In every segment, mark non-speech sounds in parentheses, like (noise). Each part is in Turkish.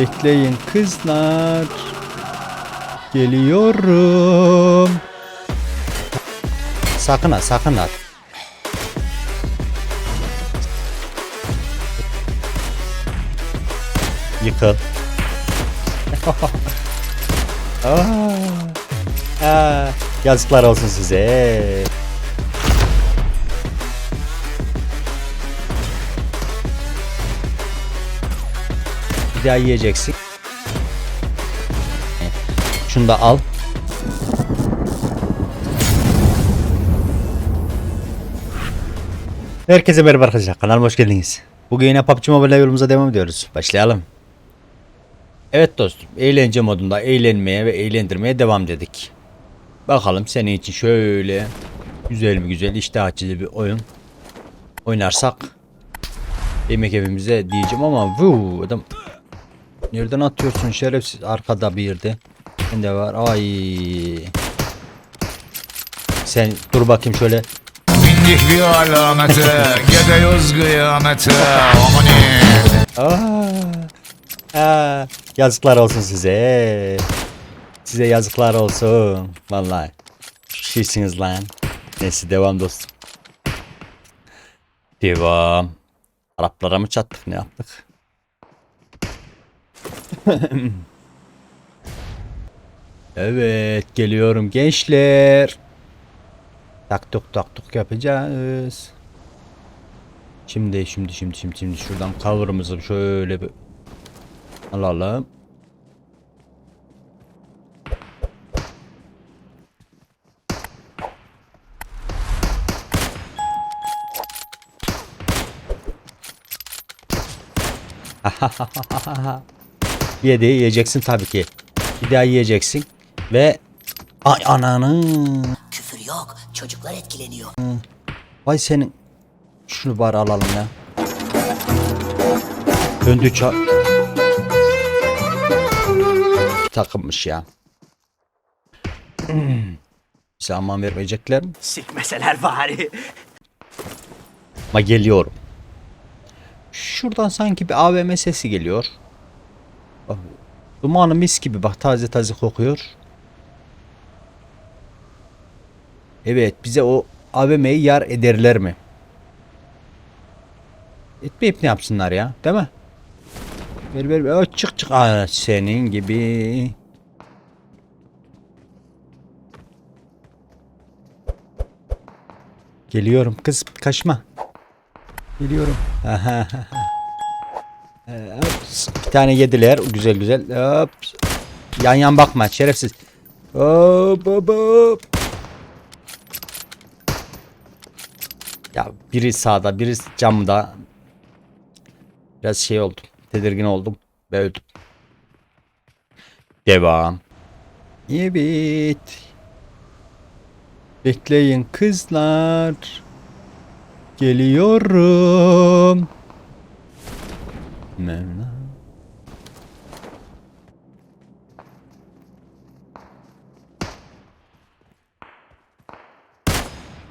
Bekleyin kızlar. Geliyorum. Sakın ha sakın ha. Yıkıl. (laughs) Aa, aa, yazıklar olsun size. Bir daha yiyeceksin. Şunu da al. Herkese merhaba arkadaşlar. Kanalıma hoş geldiniz. Bugün yine PUBG Mobile yolumuza devam ediyoruz. Başlayalım. Evet dostum. Eğlence modunda eğlenmeye ve eğlendirmeye devam dedik. Bakalım senin için şöyle güzel mi güzel iştah açıcı bir oyun oynarsak yemek evimize diyeceğim ama vuu adam nereden atıyorsun şerefsiz arkada bir yerde sen de var ay sen dur bakayım şöyle Bindik bir alamete, (laughs) gidiyoruz kıyamete. Amanin. Aa, aa, yazıklar olsun size. Size yazıklar olsun. Vallahi. Şişsiniz lan. Neyse devam dostum. Devam. Araplara mı çattık ne yaptık? (laughs) evet geliyorum gençler. Taktuk taktuk yapacağız. Şimdi şimdi şimdi şimdi şimdi şuradan cover'ımızı şöyle bir alalım. (laughs) Yedi yiyeceksin tabii ki. Bir daha yiyeceksin ve ay ananı. Küfür yok. Çocuklar etkileniyor. Vay senin. Şunu bari alalım ya. Döndü ça... Takılmış ya. (clears throat) Bize aman vermeyecekler mi? Sikmeseler bari. Ama geliyorum. Şuradan sanki bir AVM sesi geliyor. Bak, Dumanı mis gibi bak taze taze kokuyor. Evet bize o AVM'yi yar ederler mi? Etmeyip ne yapsınlar ya değil mi? Ver ver ver. Çık çık Aa, senin gibi. Geliyorum kız kaçma. Geliyorum. Ee. Bir tane yediler. Güzel güzel. Hop. Yan yan bakma şerefsiz. Hop hop hop. Ya biri sağda biri camda. Biraz şey oldum. Tedirgin oldum. Ve öldüm. Devam. Evet. Bekleyin kızlar. Geliyorum. Mevla.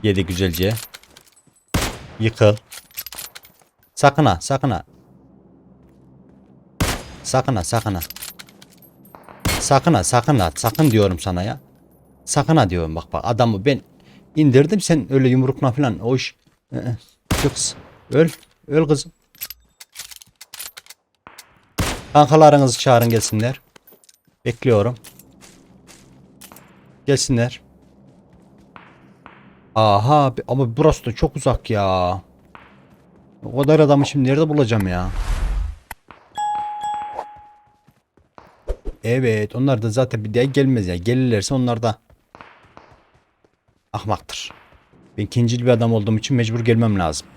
Yedi güzelce. Yıkıl. Sakın ha, sakın ha. Sakın ha, sakın ha. Sakın ha, sakın ha. Sakın diyorum sana ya. Sakın ha diyorum bak bak adamı ben indirdim sen öyle yumrukla falan o iş. Ee, Kız. Öl. Öl kızım. Kankalarınızı çağırın gelsinler. Bekliyorum. Gelsinler. Aha ama burası da çok uzak ya. O kadar adamı şimdi nerede bulacağım ya? Evet onlar da zaten bir daha gelmez ya. Gelirlerse onlar da ahmaktır. Ben ikincil bir adam olduğum için mecbur gelmem lazım.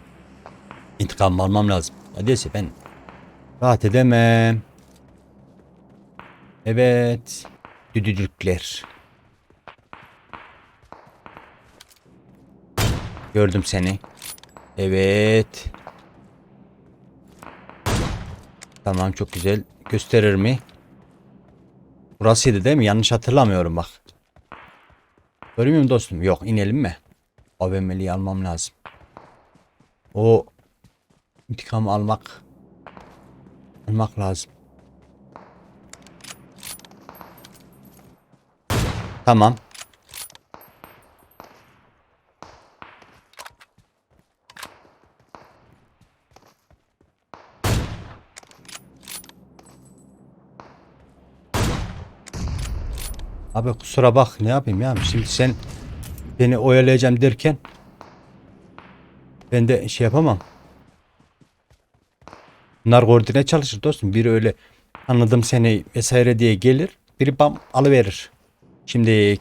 İntikam almam lazım. Öyleyse ben rahat edemem. Evet. Düdüdükler. Gördüm seni. Evet. Tamam çok güzel. Gösterir mi? Burasıydı değil mi? Yanlış hatırlamıyorum bak. Görüyor muyum dostum? Yok inelim mi? AVM'liyi almam lazım. O intikam almak almak lazım. Tamam. Abi kusura bak ne yapayım ya şimdi sen beni oyalayacağım derken ben de şey yapamam. Bunlar koordine çalışır dostum. Biri öyle anladım seni vesaire diye gelir. Biri bam alıverir. Şimdi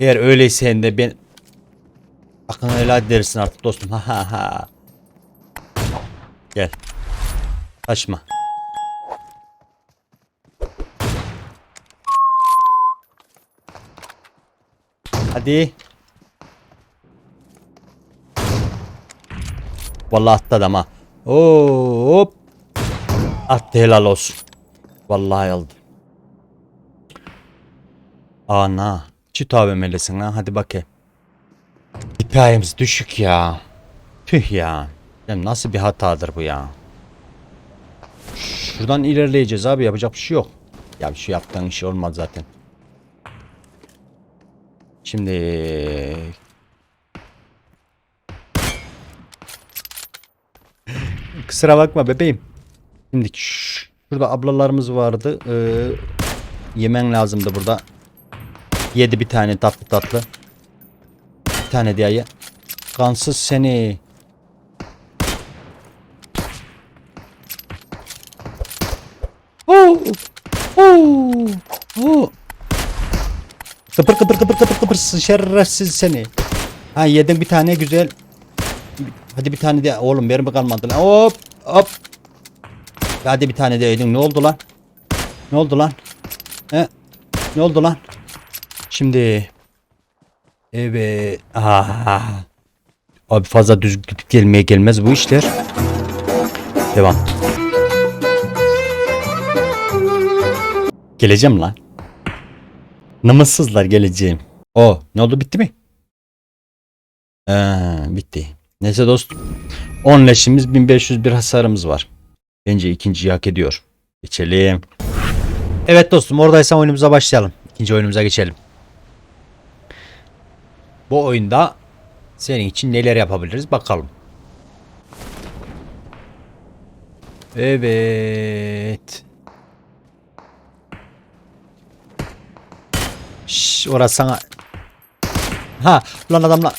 eğer öyleyse de ben aklına helal dersin artık dostum. Ha ha ha. Gel. Kaçma. Hadi. Vallahi atladı ama. Oo, hop. Attı helal olsun. Vallahi aldı. Ana. Çit AVM'lisin ha. Hadi bakayım. İpayemiz düşük ya. Tüh ya. ya. Nasıl bir hatadır bu ya. Şuradan ilerleyeceğiz abi. Yapacak bir şey yok. Ya şu yaptığın iş olmaz zaten. Şimdi (laughs) Kusura bakma bebeğim. Şimdi şurada ablalarımız vardı. Ee, yemen lazımdı burada. Yedi bir tane tatlı tatlı. Bir tane diye ye. Kansız seni. Oo, oo, oo. Kıpır kıpır kıpır kıpır kıpır şerefsiz seni. Ha yedin bir tane güzel. Hadi bir tane de oğlum mermi kalmadı lan. Hop hop. Hadi bir tane de yedin. Ne oldu lan? Ne oldu lan? He? Ne oldu lan? Şimdi Evet. Ah. Abi fazla düz gidip gelmeye gelmez bu işler. Devam. Geleceğim lan. Namussuzlar geleceğim. O ne oldu bitti mi? Ee, bitti. Neyse dostum. 10 leşimiz 1501 hasarımız var. Bence ikinciyi hak ediyor. Geçelim. Evet dostum oradaysan oyunumuza başlayalım. İkinci oyunumuza geçelim. Bu oyunda senin için neler yapabiliriz bakalım. Evet. Şş, orası sana. Ha, lan adamla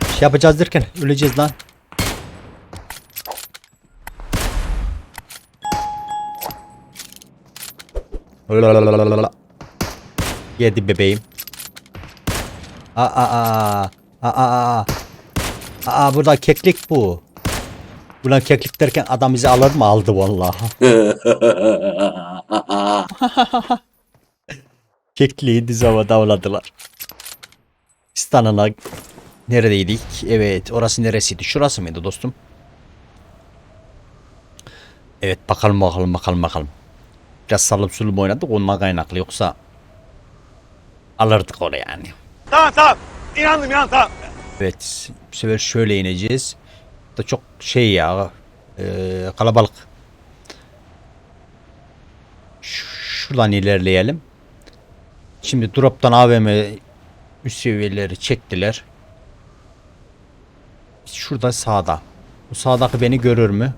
şey yapacağız derken öleceğiz lan. Lalalala. Yedi bebeğim. Aa aa aa aa aa aa burada keklik bu. Ulan keklik derken adam bizi alır mı? Aldı vallahi. (laughs) Kekliği diz havada avladılar. İstanana neredeydik? Evet orası neresiydi? Şurası mıydı dostum? Evet bakalım bakalım bakalım bakalım. Biraz salım sulum oynadık onunla kaynaklı yoksa alırdık oraya yani. Tamam tamam. İnandım inandım tamam. Evet bu sefer şöyle ineceğiz. Da çok şey ya eee, kalabalık. Şuradan ilerleyelim. Şimdi drop'tan AVM üst seviyeleri çektiler. Şurada sağda. Bu sağdaki beni görür mü?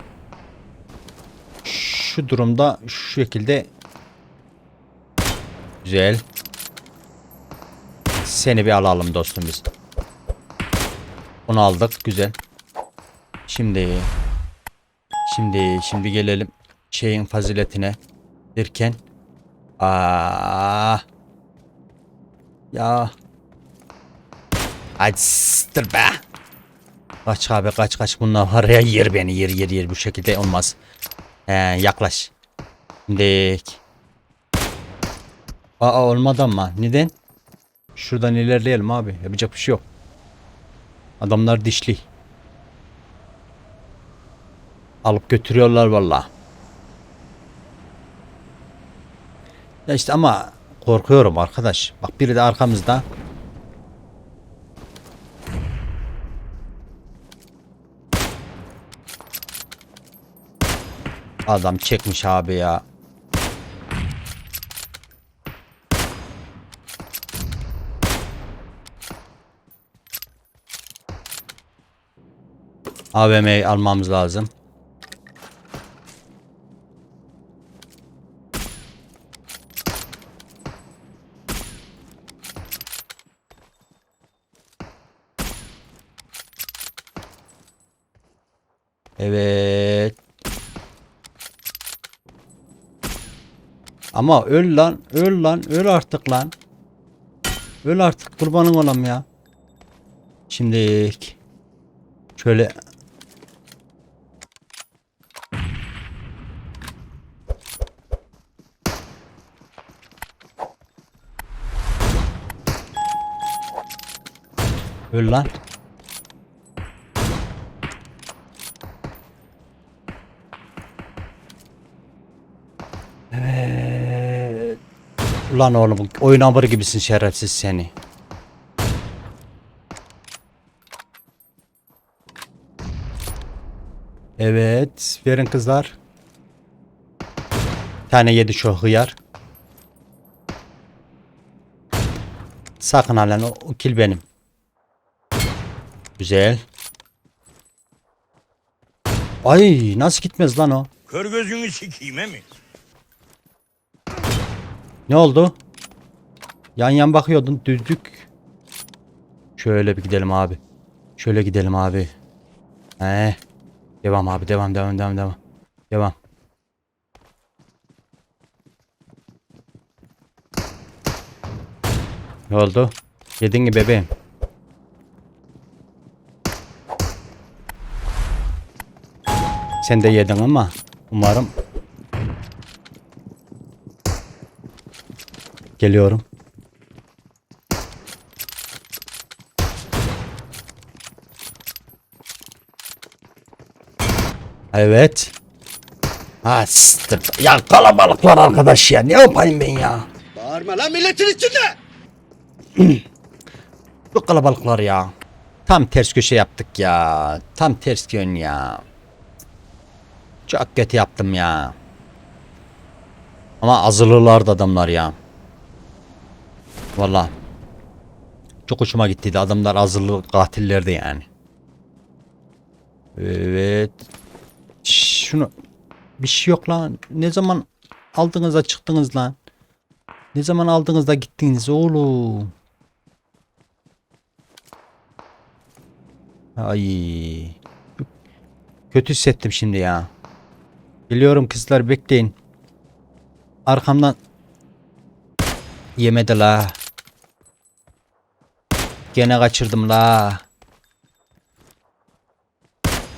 Şu durumda şu şekilde güzel. Seni bir alalım dostum biz. Onu aldık. Güzel. Şimdi şimdi şimdi gelelim şeyin faziletine derken Aa ya Hadi sıstır be. Kaç abi kaç kaç bunlar var ya yer beni yer yer yer bu şekilde olmaz. He, yaklaş. Şimdi Aa olmadı ama neden? Şuradan ilerleyelim abi. Yapacak bir şey yok. Adamlar dişli. Alıp götürüyorlar valla. Ya işte ama korkuyorum arkadaş. Bak biri de arkamızda. Adam çekmiş abi ya. AVM'yi almamız lazım. Evet. Ama öl lan, öl lan, öl artık lan. Öl artık kurbanın olam ya. Şimdi şöyle Öl lan. Evet. Ulan oğlum oyun hamuru gibisin şerefsiz seni. Evet. Verin kızlar. Bir tane yedi şu hıyar. Sakın ha lan o, o kill benim. Güzel. Ay nasıl gitmez lan o? Kör gözünü sikeyim mi? Ne oldu? Yan yan bakıyordun düzdük. Şöyle bir gidelim abi. Şöyle gidelim abi. He. Devam abi devam devam devam devam. Devam. Ne oldu? Yedin mi bebeğim? Sen de yedin ama umarım Geliyorum. Evet. Ha siktir. Ya kalabalıklar arkadaş ya. Ne yapayım ben ya? Bağırma lan milletin içinde. (clears throat) Bu kalabalıklar ya. Tam ters köşe yaptık ya. Tam ters yön ya. Çok kötü yaptım ya. Ama azılılardı adamlar ya. Valla. Çok hoşuma gittiydi. Adamlar azılı katillerdi yani. Evet. Şunu bir şey yok lan. Ne zaman aldınız da çıktınız lan? Ne zaman aldınız da gittiniz oğlum? Ay. Kötü hissettim şimdi ya. Geliyorum kızlar bekleyin. Arkamdan yemedi la. Gene kaçırdım la.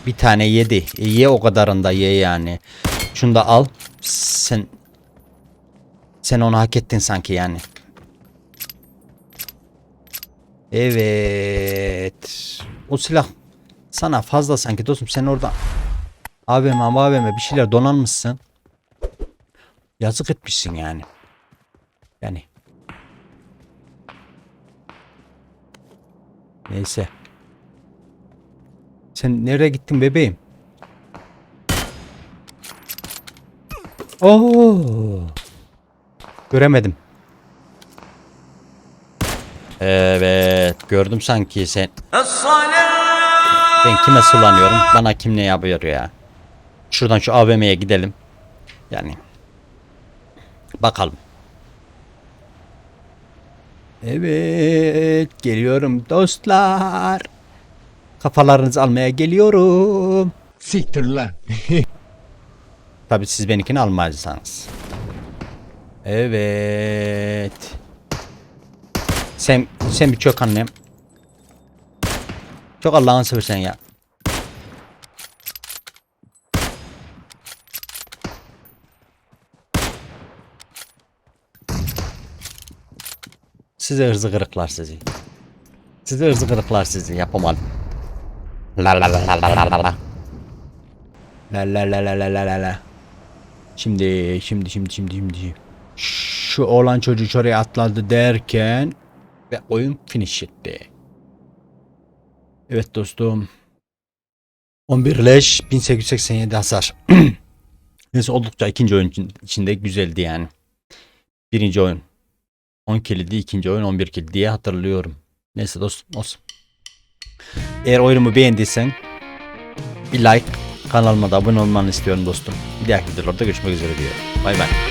Bir tane yedi. E, ye o kadarını da ye yani. Şunu da al. Sen sen onu hak ettin sanki yani. Evet. O silah sana fazla sanki dostum. Sen orada AVM AVM bir şeyler donanmışsın. Yazık etmişsin yani. Yani. Neyse. Sen nereye gittin bebeğim? Oo. Göremedim. Evet, gördüm sanki sen. Ben kime sulanıyorum? Bana kim ne yapıyor ya? Şuradan şu AVM'ye gidelim. Yani bakalım. Evet, geliyorum dostlar. Kafalarınızı almaya geliyorum. Siktir lan. (laughs) Tabi siz benimkini almazsanız. Evet. Sen sen bir çok annem. Çok Allah'ını seversen ya. Size hırzı kırıklar sizi. Size hırzı kırıklar sizi yapamadım. La la la la la la la la. La la la la la la la. Şimdi şimdi şimdi şimdi şimdi. Şu olan çocuk oraya atladı derken ve oyun finish etti. Evet dostum. 11 leş 1887 hasar. Neyse oldukça ikinci oyun için- içinde güzeldi yani. Birinci oyun 10 kilidi, ikinci oyun 11 kilidi diye hatırlıyorum. Neyse dostum olsun. Eğer oyunumu beğendiysen bir like, kanalıma da abone olmanı istiyorum dostum. Bir dahaki videolarda görüşmek üzere diyorum. Bay bay.